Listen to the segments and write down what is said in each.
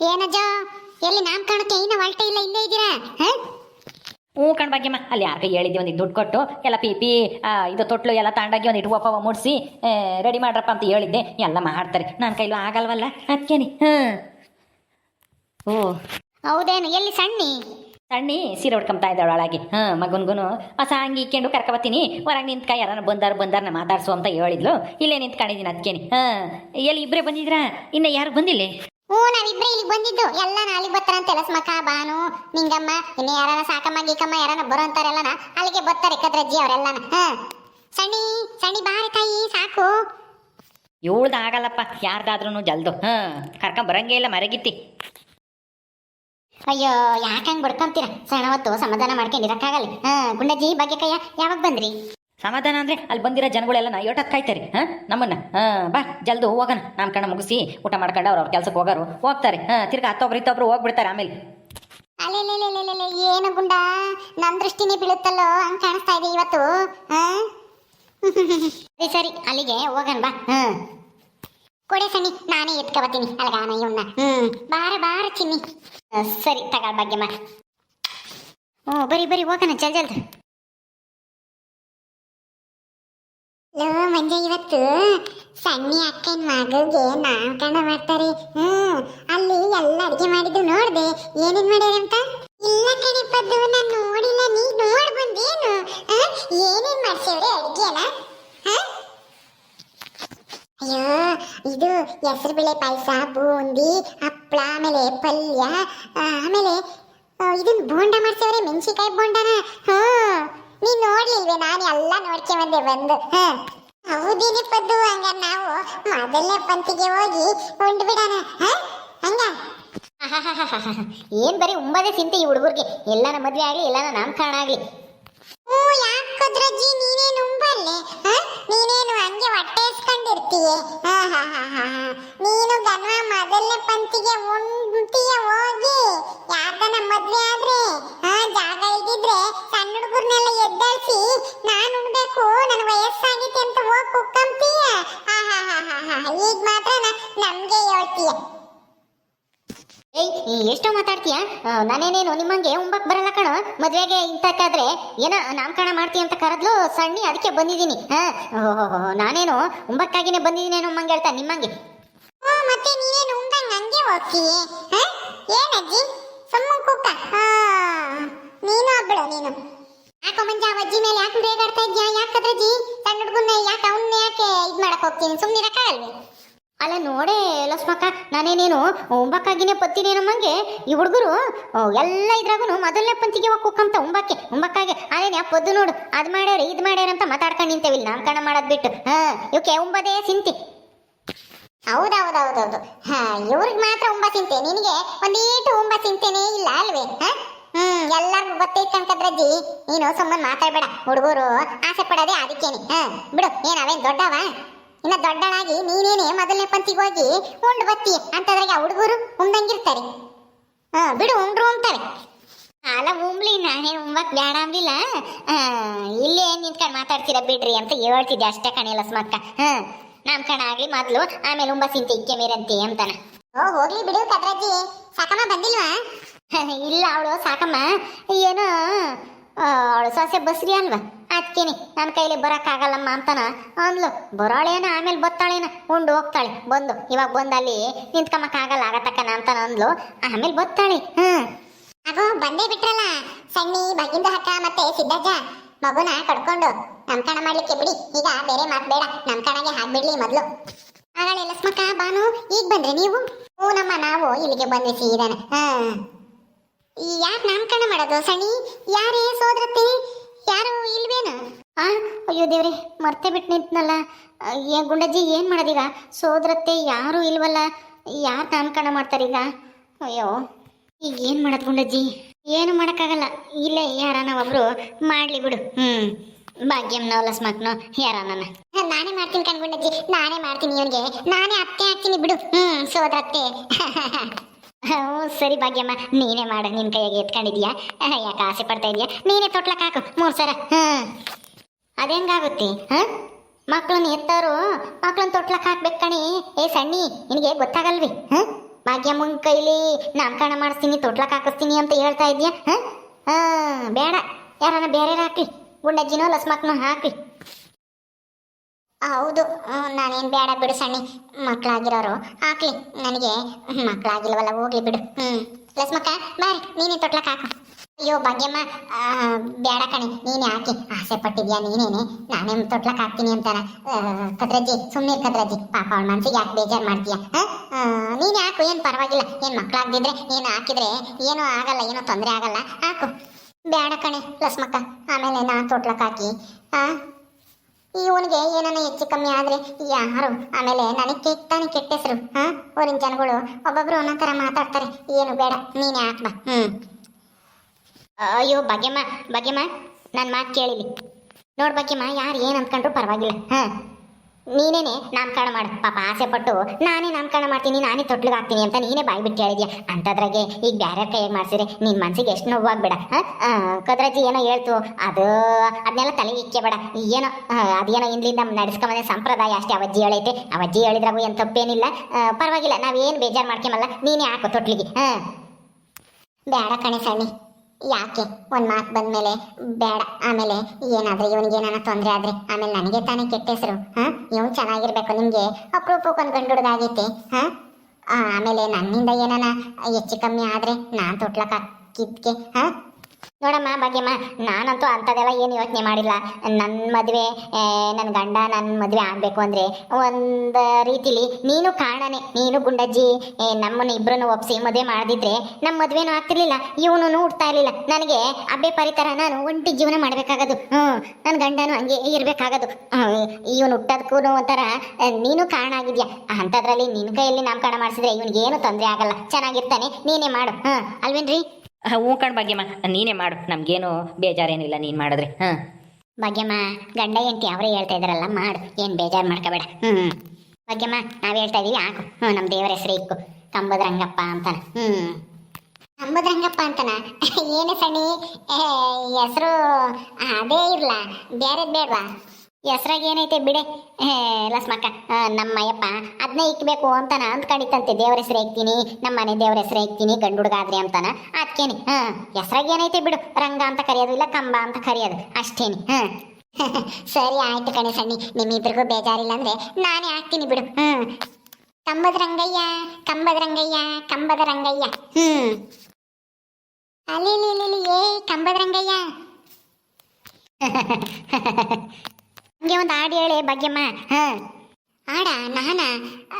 ಏನಜ್ಜ? ಎಲ್ಲಿ ನಾಮಕರಣಕ್ಕೆ ಇನ್ನ ಹೊರಟೆ ಇಲ್ಲ ಇಲ್ಲೇ ಇದ್ದೀರಾ ಹ? ಹ್ಞೂ ಕಣ್ ಭಾಗ್ಯಮ್ಮ ಅಲ್ಲಿ ಯಾರಿಗೆ ಹೇಳಿದ್ದೆ ಒಂದು ದುಡ್ಡು ಕೊಟ್ಟು ಎಲ್ಲ ಪಿ ಪಿ ಇದು ತೊಟ್ಲು ಎಲ್ಲ ತಾಂಡಾಗಿ ಒಂದು ಇಟ್ಟು ಒಪ್ಪವ ಮುಡಿಸಿ ರೆಡಿ ಮಾಡ್ರಪ್ಪ ಅಂತ ಹೇಳಿದ್ದೆ. ಎಲ್ಲ ಮಾಡ್ತಾರೆ. ನನ್ನ ಕೈಲೂ ಆಗಲ್ವಲ್ಲ? ಅದಕ್ಕೇನೆ ಹ್ಞೂ ಓ. ಹೌದೇನು? ಎಲ್ಲಿ ಸಣ್ಣಿ? ಸಣ್ಣಿ ಸೀರೆ ಉಡ್ಕೊಂತಾ ಇದ್ದಾಳೆ ಒಳಗೆ. ಹಾಂ ಮಗನ್ಗುನು ಹೊಸ ಹಂಗೆ ಇಕ್ಕೊಂಡು ಕರ್ಕೊಬತ್ತೀನಿ ಹೊರಗೆ ನಿಂತ್ಕ ಯಾರನ್ನ ಬಂದಾರ ನಾ ಮಾತಾಡ್ಸು ಅಂತ ಹೇಳಿದ್ಲು. ಇಲ್ಲೇ ನಿಂತ್ಕೊಂಡಿದ್ದೀನಿ ಅದಕ್ಕೇನೆ ಹಾಂ ಎಲ್ಲಿ ಇಬ್ಬರೇ ಬಂದಿದ್ರಾ ಇನ್ನು ಯಾರು ಬಂದಿಲ್ಲ? ಹ್ಞೂ ನಾವಿಬ್ರೇ ಇಲ್ಲಿಗೆ ಬಂದಿದ್ದು. ಎಲ್ಲ ನಾಲಿಗೆ ಬರ್ತಾರಂತೆ ಸ್ಮಕ ಬಾನು ನಿಂಗಮ್ಮ ಇನ್ನು ಯಾರನ್ನ ಸಾಕಮ್ಮ ಗೀಕಮ್ಮ ಯಾರನ ಬರೋ ಅಂತಾರೆಲ್ಲನ ಅಲ್ಲಿಗೆ ಬರ್ತಾರೆ ಕದ್ರಜ್ಜಿ ಅವರೆಲ್ಲನ. ಹ. ಸಣ್ಣಿ ಸಣ್ಣಿ ಬಾರೆ ತಾಯಿ ಸಾಕು. ಏಳ್ದು ಆಗಲ್ಲಪ್ಪ ಯಾರ್ದಾದ್ರೂ ಜಲ್ದು. ಹಾಂ ಕರ್ಕೊಂಡ್ ಬರಂಗೇ ಇಲ್ಲ ಮರಗಿತ್ತಿ. ಅಯ್ಯೋ ಯಾಕಂಗ್ ಬಡ್ಕೊಂತೀರ? ಸಣ್ಣವತ್ತು ಸಮಾಧಾನ ಸಮಾಧಾನ ಮಾಡ್ಕೊಂಡಿರಕ್ಕಾಗಲ್ಲ. ಹಾ ಗುಂಡಜ್ಜಿ ಕೈಯ ಯಾವಾಗ ಬಂದ್ರಿ? ಸಮಾಧಾನ ಅಂದ್ರೆ ಅಲ್ಲಿ ಬಂದಿರೋ ಜನಗಳೆಲ್ಲ ಯೋಟತ್ ಕಾಯ್ತಾರೆ, ಹಾಂ? ನಮ್ಮನ್ನ. ಹಾಂ, ಬಾ, ಜಲ್ದು ಹೋಗೋಣ. ಕಣ್ಣ ಮುಗಿಸಿ ಊಟ ಮಾಡ್ಕೊಂಡು ಅವ್ರ ಅವ್ರ ಕೆಲ್ಸಕ್ಕೆ ಹೋಗೋರು. ಹೋಗ್ತಾರೆ, ಹಾಂ, ತಿರ್ಗಾ ಹತ್ತೊಬ್ರು ಇತ್ತೊಬ್ರು ಹೋಗ್ಬಿಡ್ತಾರೆ ಆಮೇಲೆ. ಏನು ಗುಂಡ? ನನ್ ದೃಷ್ಟಿನೇ ಬೀಳುತ್ತಲ್ಲೋ? ಹಂಗ್ ಕಾಣಿಸ್ತಾ ಇದೆ ಇವತ್ತು, ಹಾಂ? ಸರಿ ಸರಿ, ಅಲ್ಲಿಗೆ ಹೋಗೋಣ, ಬಾ, ಹಾಂ. ಕೊಡೆ ಸಣ್ಣಿ, ನಾನೇ ಎತ್ಕೊಬತ್ತೀನಿ ಅಲ್ಗಾನ ಇವನ್ನ ಹ್ಮ್, ಬಾರ ಬಾರ ಚಿನ್ನಿ. ಸರಿ ತಗೊಳ್ ಭಾಗ್ಯಮ್ಮ ಹ್ಞೂ ಬರಿ ಬರಿ, ಹೋಗೋಣ, ಜಲ್, ಜಲ್ದ್. ಲೋ ಮಂಜ, ಇವತ್ತು ಸಣ್ಣಿ ಅಕ್ಕನ ಮಗಳಿಗೆ ನಾಮಕರಣ ಮಾಡ್ತಾರೆ. ಹ್ಮ್ ಅಲ್ಲಿ ಎಲ್ಲ ಅಡಿಗೆ ಮಾಡಿದ್ದು ನೋಡ್ದೆ. ಏನೇನ್ ಮಾಡ್ಯಾರ ಅಂತ? ಇಲ್ಲ ಕಣೆ ಪದ್ದು ನಾನು ನೋಡಿಲ್ಲ. ನೀ ನೋಡ್ ಬಂದೇನು? ಏನೇನ್ ಮಾಡ್ಸೇವ್ರೆ ಅಡಿಗೆನ? ಅಯ್ಯೋ, ಇದು ಹೆಸರು ಬೇಳೆ ಪಾಯಸ, ಬೂಂದಿ ಹಪ್ಪಳ ಆಮೇಲೆ ಪಲ್ಯ ಆಮೇಲೆ ಇದನ್ನ ಇದನ್ ಬೋಂಡ ಮಾಡ್ಸೇವ್ರೆ ಮೆಣಸಿಕಾಯಿ ಬೋಂಡನ? ಹ್ಞೂ. ನೀನ್ ನೋಡ್ಲಿಲ್ವೇ? ನಾನು ಎಲ್ಲ ನೋಡ್ಕೊಂಡ್ ಬಂದೆ ಹ. ಹೌದೇನೆ ಪದ್ದು ಹಂಗ ನಾವು ಮೊದಲನೇ ಪಂತಿಗೆ ಹೋಗಿ ಉಂಡು ಬಿಡೋಣ. ಹ? ಹಂಗ? ಏನ್ ಬರೀ ಉಂಬದೆ ಸಿಂತೆ ಈ ಹುಡುಗರಿಗೆ. ಎಲ್ಲಾನ ಮದ್ವೆ ಆಗ್ಲಿ ಎಲ್ಲಾನ ನಾಮಕರಣ ಆಗ್ಲಿ. ಓ ಯಾಕದ್ರಜ್ಜಿ ನೀನೇನು ಉಂಬಲ್ಲೆ? ನೀನೇನು ಹಂಗೆ ಹ. ನೀನು ಗನ್ವ ಮೊದಲನೇ ಪಂಕ್ತಿಗೆ ಉಂಟಿಗೆ ಹೋಗಿ. ಯಾರ್ದನ ಮದ್ವೆ ಆದ್ರೆ ಜಾಗ ಇದ್ದಿದ್ರೆ ಸಣ್ಣ ಹುಡುಗರ್ನೆಲ್ಲ ಎದ್ದಾಳ್ಸಿ, ನಾನು ಉಣ್ಬೇಕು ನನ್ನ ವಯಸ್ಸಾಗಿತ್ತು ಅಂತ ಹೋಗಿ ಕುಕ್ಕಂತೀಯ? ಈಗ ಮಾತ್ರ ನಮ್ಗೆ ಹೇಳ್ತೀಯ. ಏಯ್ ಎಷ್ಟು ಎಷ್ಟೋ ಮಾತಾಡ್ತೀಯ? ನಾನೇನೇನು ನಿಮ್ಮಂಗೆ ಉಂಬಕ್ ಬರಲ್ಲ ಕಣ? ಮದ್ವೆಗೆ ಇಂತಕ್ಕಾದ್ರೆ ಏನ ನಾಮಕರಣ ಮಾಡ್ತೀಯ ಅಂತ ಕರೆದ್ಲು? ಸಣ್ಣಿ, ಅದಕ್ಕೆ ಬಂದಿದ್ದೀನಿ. ಹಾ ನಾನೇನು ಉಂಬಕ್ಕಾಗಿನೇ ಬಂದಿದ್ದೀನಿ ನಮ್ಮಂಗೆ ಹೇಳ್ತಾ ನಿಮ್ಮಂಗೆ? ಮತ್ತೆ ನೀನೇನು ಉಂಬಂಗ್ ಹಂಗೆ ಹೋಗ್ತೀಯೇ? ಏನಜ್ಜಿ ಸುಮ್ಮ ಕುಕ್ಕ ನೀನು ಒಬ್ಬಳು ನೀನು. ಯಾಕೋ ಮಂಜ, ಅಜ್ಜಿ ಮೇಲೆ ಯಾಕೆ ರೇಗಾಡ್ತಾ ಇದ್ಯಾ? ಯಾಕದ್ರಜ್ಜಿ? ಸಣ್ಣ ಹುಡುಗನ್ನ ಯಾಕೆ ಅವನ್ನ ಯಾಕೆ ಇದ್ ಮಾಡಕ್ ಹೋಗ್ತೀನಿ? ಸುಮ್ಮನಿರಕ್ಕಾಗಲ್ವೇ ಅಲ್ಲ ನೋಡೇ ಲಕ್ಷ್ಮಕ್ಕ, ನಾನೇನೇನು ಉಂಬಕ್ಕಾಗಿನೇ ಪತ್ತಿನೇ ನಮ್ಮಂಗೆ ಈ ಹುಡುಗರು ಎಲ್ಲ ಇದ್ರಾಗೂ ಮೊದಲನೇ ಪಂತಿಗೆ ಹೋಗಿ ಕುಕ್ಕಂತ ಉಂಬಕ್ಕೆ, ಉಂಬಕ್ಕಾಗೆ. ಅದೇನೆ ಪದ್ದು ನೋಡು, ಅದು ಮಾಡ್ಯಾರ ಇದು ಮಾಡ್ಯಾರ ಅಂತ ಮಾತಾಡ್ಕೊಂಡು ನಿಂತೇವಿಲ್ಲ ನಾಮಕರಣ ಮಾಡೋದು ಬಿಟ್ಟು. ಹಾಂ ಇವಕ್ಕೆ ಉಂಬದೇ ಸಿಂತಿ. ಹೌದೌದೌದೌದು. ಹಾಂ, ಇವ್ರಿಗೆ ಮಾತ್ರ ಉಂಬ ಚಿಂತೆ ನಿನಗೆ ಒಂದೀಟು ಉಂಬ ಚಿಂತೆನೇ ಇಲ್ಲ ಅಲ್ವೇ, ಹಾ? ಹ್ಮ್, ಎಲ್ಲರಿಗೂ ಗೊತ್ತೈತೆ ಕಣ್ಕದ್ರಜ್ಜಿ ನೀನು ಸುಮ್ಮನೆ ಮಾತಾಡ್ಬೇಡ, ಹುಡುಗರು ಆಸೆ ಪಡೋದೇ ಅದಕ್ಕೇನೆ. ಹಾ, ಬಿಡು, ಏನ್ ಅವೇನ್ ದೊಡ್ಡವ? ಇನ್ನ ದೊಡ್ಡನಾಗಿ ನೀನೇನೆ ಮೊದಲನೇ ಪಂತಿಗೆ ಹೋಗಿ ಉಂಡು ಬತ್ತಿ ಅಂತದ್ರಾಗ ಹುಡುಗರು ಉಂಡಂಗಿರ್ತಾರೆ. ಹಾ ಬಿಡು ಉಂಡ್ರು ಉಂಟವೆ ಅಲ್ಲ ಉಂಬ್ಲಿ ನಾನೇ ಉಂಬಕ್ ಬೇಡ ಅಂದಿಲ್ಲ ಇಲ್ಲೇ ನಿಂತ್ಕೊಂಡು ಮಾತಾಡ್ತೀರಾ ಬಿಡ್ರಿ ಅಂತ ಹೇಳ್ತಿದ್ದೆ ಅಷ್ಟೇ ಕಣಿಲ್ಲ ಸ್ಮಕ್ಕ. ಹಾ ಕಣ ಆಗ್ಲಿ ಮೊದ್ಲು ಆಮೇಲೆ ಉಂಬ ಸಿಂತೆ ಇಕ್ಕೆ ಮೇರಂತೆ ಅಂತಾನ. ಓ ಹೋಗ್ಲಿ ಬಿಡು ಕದ್ರಜ್ಜಿ. ಸಾಕಮ್ಮ ಬಂದಿಲ್ವಾ? ಇಲ್ಲ ಅವಳು ಸಾಕಮ್ಮ. ಏನೋ ಅವಳು ಸೊಸೆ ಬಸ್ರಿ ಅಲ್ವಾ? ಅದಕ್ಕೇನೆ ನನ್ನ ಕೈಲಿ ಬರೋಕ್ಕಾಗಲ್ಲಮ್ಮ ಅಂತನ. ಅಂದ್ಲು ಬರೋಳೇನ ಆಮೇಲೆ ಬತ್ತಾಳೇನ? ಉಂಡು ಹೋಗ್ತಾಳೆ ಬಂದು. ಇವಾಗ ಬಂದು ಅಲ್ಲಿ ನಿಂತ್ಕೊಂಬಕ್ಕಾಗಲ್ಲ ಆಗತ್ತಕ್ಕನ ಅಂತಾನ ಅಂದ್ಲು. ಆಮೇಲೆ ಬತ್ತಾಳೆ ಹ್ಮ್ ಆಗೋ ಬಂದೇ ಬಿಟ್ರಲ್ಲ. ಸಣ್ಣಿ ಬಗ್ಗಿಂದ ಹಕ್ಕ ಮತ್ತೆ ಸಿದ್ದಜ್ಜ. ಮಗುನ ಕಡ್ಕೊಂಡು ನಾಮಕರಣ ಮಾಡ್ಲಿಕ್ಕೆ ಬಿಡಿ. ಈಗ ಬೇರೆ ಮಾತ್ ಬೇಡ. ನಾಮಕರಣಗೆ ಹಾಕ್ಬಿಡ್ಲಿ ಮೊದ್ಲು. ಆಗಲೇ ಲಕ್ಷ್ಮಕ್ಕ ಬಾನು ಈಗ ಬಂದ್ರೆ ನೀವು? ಓ ನಮ್ಮ ನಾವು ಇಲ್ಲಿಗೆ ಬಂದ್ವಿ ಇದಾನೆ ಹಾ ಯಾಕೆ ನಾಮಕರಣ ಮಾಡೋದು ಸಣಿ ಯಾರೇ ಸೋದರತ್ತೆ? ಅಯ್ಯೋ ದೇವ್ರಿ, ಮರ್ತೆ ಬಿಟ್ಟು ನಿಂತನಲ್ಲ. ಏ ಗುಂಡಜ್ಜಿ, ಏನು ಮಾಡೋದೀಗ? ಸೋದರತ್ತೆ, ಯಾರು ಇಲ್ವಲ್ಲ. ಯಾರು ನಾಮಕರಣ ಮಾಡ್ತಾರೀಗ? ಅಯ್ಯೋ, ಈಗ ಏನು ಮಾಡೋದು ಗುಂಡಜ್ಜಿ? ಏನು ಮಾಡೋಕ್ಕಾಗಲ್ಲ. ಇಲ್ಲೇ ಯಾರನ ಒಬ್ರು ಮಾಡಲಿ ಬಿಡು. ಹ್ಮ್. ಭಾಗ್ಯಂನೋ ಲಸ್ಮಕ್ನೋ ಯಾರನ ನಾನೇ ಮಾಡ್ತೀನಿ ಕಣ್ಗುಂಡಜ್ಜಿ ನಾನೇ ಮಾಡ್ತೀನಿ ಇವನಿಗೆ. ನಾನೇ ಅತ್ತೆ ಹಾಕ್ತೀನಿ ಬಿಡು. ಹ್ಮ್, ಸೋದರತ್ತೆ. ಹ್ಞೂ ಸರಿ ಭಾಗ್ಯಮ್ಮ. ನೀನೇ ಮಾಡು. ನಿನ್ನ ಕೈಯಾಗೆ ಎತ್ಕೊಂಡಿದ್ಯಾ? ಯಾಕೆ ಆಸೆ ಪಡ್ತಾ ಇದೆಯಾ? ನೀನೇ ತೊಟ್ಲಕ್ಕೆ ಹಾಕು. ಮೂರು ಸರ. ಹ್ಮ್. ಅದೇಂಗಾಗುತ್ತೆ ಹ? ಮಕ್ಳನ್ನ ಎತ್ತವರು ಮಕ್ಳನ್ನ ತೊಟ್ಲಕ್ಕೆ ಹಾಕ್ಬೇಕು ಕಣಿ. ಏ ಸಣ್ಣಿ, ನಿನಗೆ ಗೊತ್ತಾಗಲ್ವಿ ಹ? ಭಾಗ್ಯಮ್ಮನ ಕೈಲಿ ನಾಮಕರಣ ಮಾಡಿಸ್ತೀನಿ ತೊಟ್ಲಕ್ಕೆ ಹಾಕಿಸ್ತೀನಿ ಅಂತ ಹೇಳ್ತಾ ಇದೆಯಾ, ಹಾಂ? ಹಾಂ ಬೇಡ. ಯಾರನ್ನ ಬೇರೆ ಹಾಕಿ ಗುಂಡಜ್ಜಿನೋ, ಲಸ್ಮಕ್ನೋ ಹಾಕಿ ಹೌದು ನಾನೇನು ಬೇಡ ಬಿಡು ಸಣ್ಣಿ. ಮಕ್ಕಳಾಗಿರೋರು ಹಾಕ್ಲಿ. ನನಗೆ ಮಕ್ಕಳಾಗಿಲ್ವಲ್ಲ ಹೋಗ್ಲಿ ಬಿಡು. ಹ್ಞೂ ಲಸ್ಮಕ್ಕ, ಬಾರಿ, ನೀನೇ ತೊಟ್ಲಕ್ಕೆ ಹಾಕು. ಅಯ್ಯೋ ಭಾಗ್ಯಮ್ಮ ಬೇಡ ಕಣೆ, ನೀನು ಹಾಕಿ ಆಸೆ ಪಟ್ಟಿದ್ಯಾ ನೀನೇನೆ? ನಾನೇ ತೊಟ್ಲಕ್ಕೆ ಹಾಕ್ತೀನಿ ಅಂತಾನ ಕದ್ರಜ್ಜಿ ಸುಮ್ಮನೆ ಕದ್ರಜ್ಜಿ. ಪಾಪ ಅವಳ ಮನ್ಸಿಗೆ ಯಾಕೆ ಬೇಜಾರು ಮಾಡ್ತೀಯಾ? ನೀನು ಯಾಕು ನೀನೇ ಏನು ಪರವಾಗಿಲ್ಲ? ಏನು ಮಕ್ಕಳಾಗ್ದಿದ್ರೆ ಏನು ಹಾಕಿದ್ರೆ ಏನೂ ಆಗಲ್ಲ, ಏನೂ ತೊಂದರೆ ಆಗಲ್ಲ. ಹಾಕು. ಬೇಡ ಕಣೆ, ಲಸ್ಮಕ್ಕ. ಆಮೇಲೆ ನಾನು ತೊಟ್ಲಕ್ಕೆ ಹಾಕಿ ಇವನಿಗೆ ಏನನ್ನ ಹೆಚ್ಚು ಕಮ್ಮಿ ಆದ್ರೆ ಯಾರು? ಆಮೇಲೆ ನನಗೆ ಕೆಟ್ಟಾನೆ ಕೆಟ್ಟ ಹೆಸರು, ಹಾ? ಊರಿನ ಜನಗಳು ಒಬ್ಬೊಬ್ರು ಒಂದೊಂದ್ ಥರ ಮಾತಾಡ್ತಾರೆ. ಏನು ಬೇಡ, ನೀನೇ ಹಾಕ್ಬಾ ಹ್ಮ್. ಅಯ್ಯೋ ಭಾಗ್ಯಮ್ಮ ಭಾಗ್ಯಮ್ಮ ನನ್ನ ಮಾತು ಕೇಳಿಲಿ ನೋಡ್ ಭಾಗ್ಯಮ್ಮ, ಯಾರು ಏನು ಅಂದ್ಕೊಂಡ್ರು ಪರವಾಗಿಲ್ಲ, ಹಾ? ನೀನೇನೆ ನಾಮಕರಣ ಮಾಡು. ಪಾಪ ಆಸೆ ಪಟ್ಟು ನಾನೇ ನಾಮಕರಣ ಮಾಡ್ತೀನಿ, ನಾನೇ ತೊಟ್ಲಿಗೆ ಹಾಕ್ತೀನಿ ಅಂತ ನೀನೇ ಬಾಯಿ ಬಿಟ್ಟು ಹೇಳಿದ್ಯಾ? ಅಂಥದ್ರಾಗೆ ಈಗ ಬ್ಯಾರೆ ಕೈ ಮಾಡ್ಸಿದ್ರೆ ನಿನ್ನ ಮನ್ಸಿಗೆ ಎಷ್ಟು ನೋವಾಗ್ಬೇಡ ಕದ್ರಜ್ಜಿ ಏನೋ ಹೇಳ್ತು, ಅದು ಅದನ್ನೆಲ್ಲ ತಲೆಗೆ ಇಕ್ಕೇಬೇಡ ಏನೋ ಅದೇನೋ ಇಂದ್ಲಿಂದ ನಡೆಸ್ಕೊಂಬಂದೆ ಸಂಪ್ರದಾಯ ಅಷ್ಟೇ, ಅವಜ್ಜಿ ಹೇಳೈತೆ. ಅವಜ್ಜಿ ಹೇಳಿದ್ರಾಗು ಏನು ತಪ್ಪೇನಿಲ್ಲ. ಪರವಾಗಿಲ್ಲ, ನಾವೇನು ಬೇಜಾರು ಮಾಡ್ಕೊಂಬಲ್ಲ, ನೀನೇ ಹಾಕು ತೊಟ್ಲಿಗೆ, ಹಾಂ? ಬೇಡ ಕಣೆ ಸಣ್ಣಿ. ಯಾಕೆ? ಒಂದು ಮಾತು ಬಂದ್ಮೇಲೆ ಬೇಡ. ಆಮೇಲೆ ಏನಾದ್ರೆ ಇವನಿಗೆ ಏನಾನ ತೊಂದರೆ ಆದ್ರೆ ಆಮೇಲೆ ನನಗೆ ತಾನೇ ಕೆಟ್ಟ ಹೆಸರು. ಹಾಂ? ಇವನು ಚೆನ್ನಾಗಿರ್ಬೇಕು ನಿಮಗೆ. ಅಪರೂಪಕ್ಕೆ ಒಂದು ಗಂಡು ಹುಡುಗ ಆಗೈತೆ ಹಾ ಆಮೇಲೆ ನನ್ನಿಂದ ಏನಾನ ಹೆಚ್ಚು ಕಮ್ಮಿ ಆದ್ರೆ ನಾನು ತೊಟ್ಲಕ್ಕೆ ಹಾಕಿದ್ಕೆ. ಹಾ? ನೋಡಮ್ಮ, ಭಾಗ್ಯಮ್ಮ, ನಾನಂತೂ ಅಂಥದ್ದೆಲ್ಲ ಏನು ಯೋಚನೆ ಮಾಡಿಲ್ಲ. ನನ್ನ ಮದುವೆ ನನ್ನ ಗಂಡ ನನ್ನ ಮದುವೆ ಆಗಬೇಕು ಅಂದರೆ ಒಂದು ರೀತಿಲಿ ನೀನು ಕಾರಣನೇ ನೀನು ಗುಂಡಜ್ಜಿ ನಮ್ಮನ್ನು ಇಬ್ಬರನ್ನು ಒಪ್ಸಿ ಮದುವೆ ಮಾಡಿದ್ರೆ ನಮ್ಮ ಮದುವೆನೂ ಆಗ್ತಿರ್ಲಿಲ್ಲ ಇವನು ಹುಡ್ತಾ ಇರಲಿಲ್ಲ. ನನಗೆ ಅಬ್ಬೆ ಪರಿತರ ನಾನು ಒಂಟಿ ಜೀವನ ಮಾಡಬೇಕಾಗದು. ಹ್ಞೂ ನನ್ನ ಗಂಡನೂ ಹಂಗೆ ಇರಬೇಕಾಗದು. ಇವನು ಹುಟ್ಟೋದಕ್ಕೂ ಒಂಥರ ನೀನು ಕಾರಣ ಆಗಿದೆಯಾ ಅಂಥದ್ರಲ್ಲಿ ನಿನ್ನ ಕೈಯಲ್ಲಿ ನಾಮಕರಣ ಮಾಡಿಸಿದ್ರೆ ಇವನಿಗೇನು ತೊಂದರೆ ಆಗಲ್ಲ. ಚೆನ್ನಾಗಿರ್ತಾನೆ, ನೀನೇ ಮಾಡು. ಹಾಂ ಅಲ್ವೇನ್ರಿ? ಹ್ಞೂ ಕಣ್ ಭಾಗ್ಯಮ್ಮ. ನೀನೇ ಮಾಡು. ನಮಗೇನು ಬೇಜಾರೇನಿಲ್ಲ ನೀನು ಮಾಡಿದ್ರೆ. ಹಾಂ. ಭಾಗ್ಯಮ್ಮ, ಗಂಡ ಎಂಟಿ ಅವರೇ ಹೇಳ್ತಾ ಇದಾರಲ್ಲ ಮಾಡು. ಏನು ಬೇಜಾರು ಮಾಡ್ಕೋಬೇಡ. ಹ್ಞೂ ಭಾಗ್ಯಮ್ಮ, ನಾವು ಹೇಳ್ತಾ ಇದೀವಿ, ಹಾಕು. ಹ್ಞೂ ನಮ್ಮ ದೇವರ ಹೆಸರು ಇಕ್ಕು. ಕಂಬದ ರಂಗಪ್ಪ ಅಂತಾನ. ಹ್ಞೂ ರಂಗಪ್ಪ ಅಂತನ? ಏನು ಸಣ್ಣಿ. ಹೆಸರು ಅದೇ ಇರ್ಲ. ಬೇರೆದು ಬೇಡವಾ? ಹೆಸ್ರಾಗ ಏನೈತೆ ಬಿಡೆ? ಲಸ್ಮಕ್ಕ ನಮ್ಮ ಅಯ್ಯಪ್ಪ ಅದನ್ನೇ ಇಕ್ಬೇಕು ಅಂತಾನ ಅಂದ್ಕೊಂಡಿತ್ತಂತೆ ದೇವ್ರ ಹೆಸರು ಇಕ್ತೀನಿ ನಮ್ಮ ಮನೆ ದೇವ್ರ ಹೆಸರು ಇಕ್ತೀನಿ ಗಂಡು ಹುಡುಗ ಆದ್ರೆ ಅಂತಾನ. ಅದಕ್ಕೇನೆ ಹಾ, ಹೆಸ್ರಾಗ ಏನೈತೆ ಬಿಡು. ರಂಗ ಅಂತ ಕರೆಯೋದು ಇಲ್ಲ, ಕಂಬ ಅಂತ ಕರೆಯೋದು. ಅಷ್ಟೇನೆ, ಹಾ. ಸರಿ ಆಯ್ತು ಕಣೆ ಸಣ್ಣಿ, ನಿಮ್ಮಿಬ್ರಿಗೂ ಬೇಜಾರಿಲ್ಲ ಅಂದ್ರೆ ನಾನೇ ಹಾಕ್ತೀನಿ ಬಿಡು ಹ್ಮ್ ಕಂಬದ ರಂಗಯ್ಯ ಕಂಬದ ರಂಗಯ್ಯ ಕಂಬದ ರಂಗಯ್ಯ, ಹ್ಮ್. ಅಲ್ಲಿ ಏ ಕಂಬದ ರಂಗಯ್ಯ. ಹಂಗೆ ಒಂದು ಹಾಡು ಹೇಳಿ ಭಾಗ್ಯಮ್ಮ. ಹಾ. ಆಡ ನಾನ?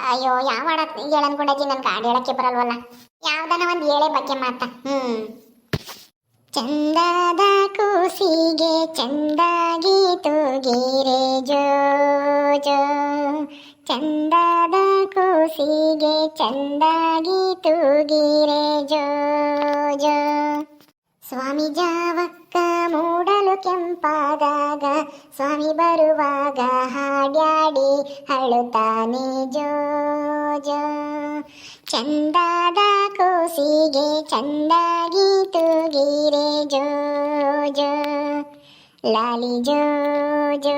ಅಯ್ಯೋ, ಯಾವ ಹಾಡ ಹೇಳ ಅನ್ಕೊಂಡಜ್ಜಿ ನನ್ಗೆ ಹಾಡು ಹೇಳಕ್ಕೆ ಬರಲ್ವಲ್ಲ. ಯಾವ್ದನ ಒಂದು ಹೇಳೆ ಭಾಗ್ಯಮ್ಮ ಅಂತ. ಹ್ಮ್. ಚಂದದ ಕೂಸಿಗೆ, ಚಂದಾಗಿ ತೂಗಿರೆ ಜೋ ಜೋ ಚಂದದ ಕೂಸಿಗೆ, ಚಂದಾಗಿ ತೂಗಿರೆ ಜೋ ಜೋ ಸ್ವಾಮಿ ಜಾವಕ್ಕ ಮೂಡಲು ಕೆಂಪಾದಾಗ, ಸ್ವಾಮಿ ಬರುವಾಗ ಹಾಡ್ಯಾಡಿ ಅಳುತ್ತಾನೆ ಜೋ ಜೋ ಚಂದಾದ ಕೂಸಿಗೆ ಚಂದಾಗಿ ತೂಗಿರೆ ಜೋ ಜೋ ಲಾಲಿ ಜೋ ಜೋ